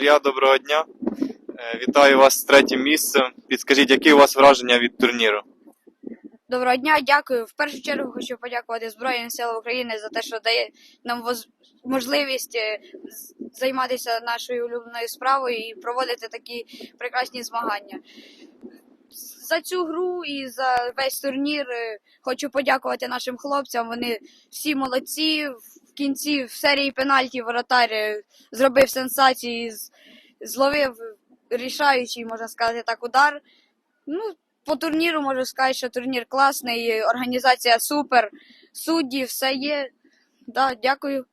Ілля, доброго дня. Е, Вітаю вас з третім місцем. Підскажіть, які у вас враження від турніру? Доброго дня, дякую. В першу чергу хочу подякувати Збройним силам України за те, що дає нам можливість е, займатися нашою улюбленою справою і проводити такі прекрасні змагання. За цю гру і за весь турнір е, хочу подякувати нашим хлопцям. Вони всі молодці. В кінці в серії пенальті воротар е, зробив сенсацію, зловив рішаючий, можна сказати так, удар. Ну, по турніру можу сказати, що турнір класний, організація супер, судді, все є. Да, дякую.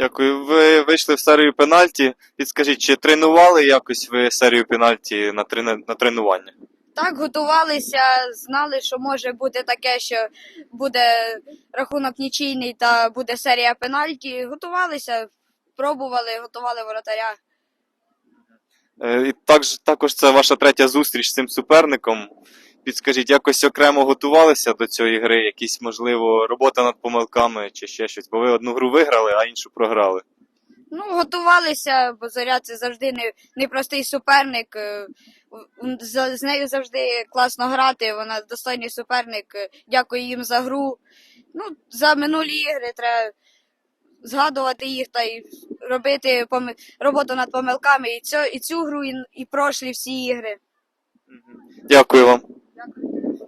Дякую. Ви вийшли в серію пенальті. Підскажіть, чи тренували якось ви серію пенальті на, трени... на тренування? Так, готувалися, знали, що може бути таке, що буде рахунок нічийний та буде серія пенальті. Готувалися, пробували, готували воротаря. Е, І також, також це ваша третя зустріч з цим суперником. Підскажіть, якось окремо готувалися до цієї гри? Якісь, можливо, робота над помилками чи ще щось? Бо ви одну гру виграли, а іншу програли. Ну, готувалися, бо зоря це завжди не, непростий суперник. е, за- З нею завжди класно грати. Вона достойний суперник. е, Дякую їм за гру. Ну, за минулі ігри треба згадувати їх та й робити поми- роботу над помилками. І, цю, і цю гру, і, і прошлі всі ігри. Дякую вам. なんか